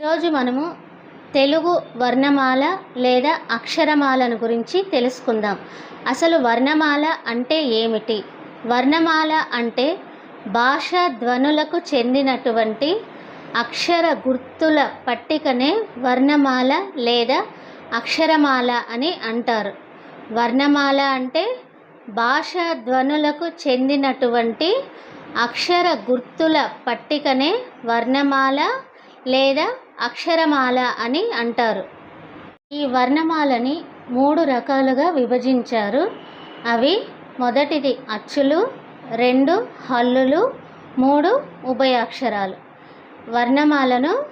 ఈరోజు మనము తెలుగు వర్ణమాల లేదా అక్షరమాలను గురించి తెలుసుకుందాం. అసలు వర్ణమాల అంటే ఏమిటి? వర్ణమాల అంటే భాష ధ్వనులకు చెందినటువంటి అక్షర గుర్తుల పట్టికనే వర్ణమాల లేదా అక్షరమాల అని అంటారు. వర్ణమాల అంటే భాష ధ్వనులకు చెందినటువంటి అక్షర గుర్తుల పట్టికనే వర్ణమాల లేదా అక్షరమాల అని అంటారు. ఈ వర్ణమాలని మూడు రకాలుగా విభజించారు. అవి మొదటిది అచ్చులు రెండు హల్లులు మూడు ఉభయాక్షరాలు. వర్ణమాలను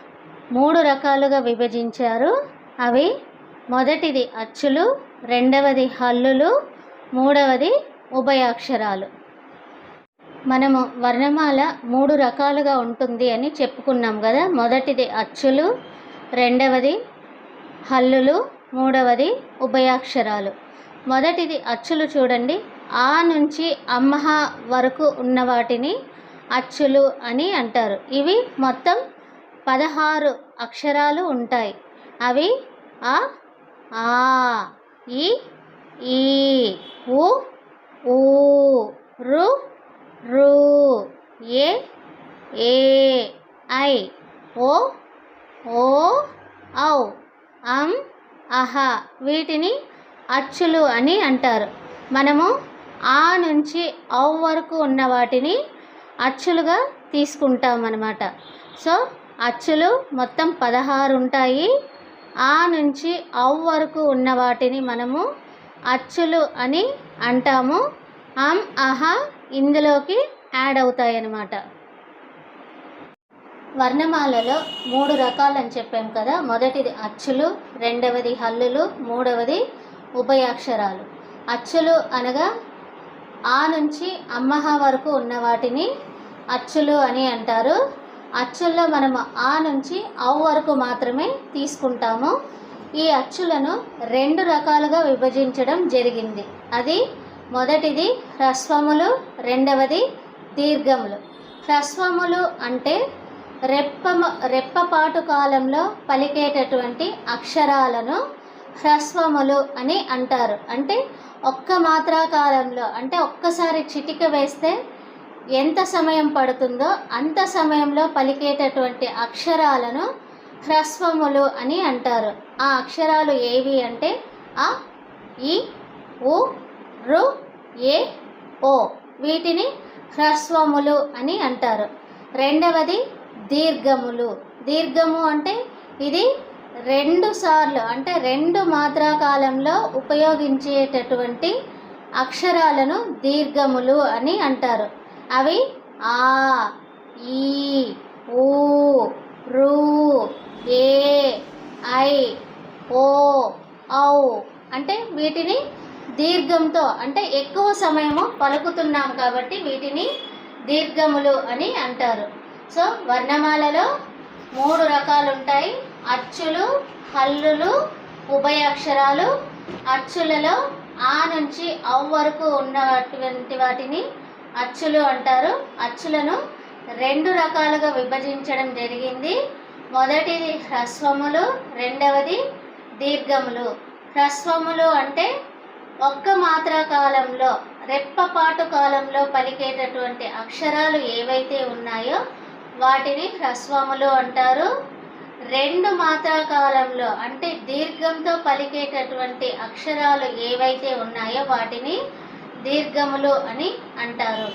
మూడు రకాలుగా విభజించారు. అవి మొదటిది అచ్చులు రెండవది హల్లులు మూడవది ఉభయాక్షరాలు. మనము వర్ణమాల మూడు రకాలుగా ఉంటుంది అని చెప్పుకున్నాం కదా. మొదటిది అచ్చులు రెండవది హల్లులు మూడవది ఉభయాక్షరాలు. మొదటిది అచ్చులు చూడండి. ఆ నుంచి అమ్మహ వరకు ఉన్న వాటిని అచ్చులు అని అంటారు. ఇవి మొత్తం పదహారు అక్షరాలు ఉంటాయి. అవి ఆ ఆ ఈ ఈ ఉ ఊ రు రు ఏ? A I? ఓ? ఓ? ఔ? అం? అహ? వీటిని అచ్చులు అని అంటారు. మనము ఆ నుంచి ఔ వరకు ఉన్న వాటిని అచ్చులుగా తీసుకుంటాం అన్నమాట సో అచ్చులు మొత్తం పదహారు ఉంటాయి. ఆ నుంచి ఔ వరకు ఉన్న వాటిని మనము అచ్చులు అని అంటాము. అం అహ ఇందులోకి యాడ్ అవుతాయన్నమాట. వర్ణమాలలో మూడు రకాలని చెప్పాం కదా. మొదటిది అచ్చులు రెండవది హల్లులు మూడవది ఉభయాక్షరాలు. అచ్చులు అనగా ఆ నుంచి అమ్మహ వరకు ఉన్న వాటిని అచ్చులు అని అంటారు. అచ్చుల్లో మనము ఆ నుంచి ఔ వరకు మాత్రమే తీసుకుంటాము. ఈ అచ్చులను రెండు రకాలుగా విభజించడం జరిగింది. అది మొదటిది హ్రస్వములు రెండవది దీర్ఘములు. హ్రస్వములు అంటే రెప్ప రెప్పపాటు కాలంలో పలికేటటువంటి అక్షరాలను హ్రస్వములు అని అంటారు. అంటే ఒక్క మాత్రా కాలంలో అంటే ఒక్కసారి చిటిక వేస్తే ఎంత సమయం పడుతుందో అంత సమయంలో పలికేటటువంటి అక్షరాలను హ్రస్వములు అని అంటారు. ఆ అక్షరాలు ఏవి అంటే అ ఈ ఉ రు ఏ ఓ వీటిని హ్రస్వములు అని అంటారు. రెండవది దీర్ఘములు. దీర్ఘము అంటే ఇది రెండు సార్లు అంటే రెండు మాత్రా కాలంలో ఉపయోగించేటటువంటి అక్షరాలను దీర్ఘములు అని అంటారు. అవి ఆ ఈ ఊ రు ఏ ఐ ఓ ఔ అంటే వీటిని దీర్ఘంతో అంటే ఎక్కువ సమయము పలుకుతున్నాం కాబట్టి వీటిని దీర్ఘములు అని అంటారు. సో వర్ణమాలలో మూడు రకాలు ఉంటాయి అచ్చులు హల్లులు ఉభయాక్షరాలు. అచ్చులలో ఆ నుంచి ఔ వరకు ఉన్నటువంటి వాటిని అచ్చులు అంటారు. అచ్చులను రెండు రకాలుగా విభజించడం జరిగింది. మొదటిది హ్రస్వములు రెండవది దీర్ఘములు. హ్రస్వములు అంటే ఒక్క మాత్ర కాలంలో రెప్పపాటు కాలంలో పలికేటటువంటి అక్షరాలు ఏవైతే ఉన్నాయో వాటిని హ్రస్వములు అంటారు. రెండు మాత్రా కాలంలో అంటే దీర్ఘంతో పలికేటటువంటి అక్షరాలు ఏవైతే ఉన్నాయో వాటిని దీర్ఘములు అని అంటారు.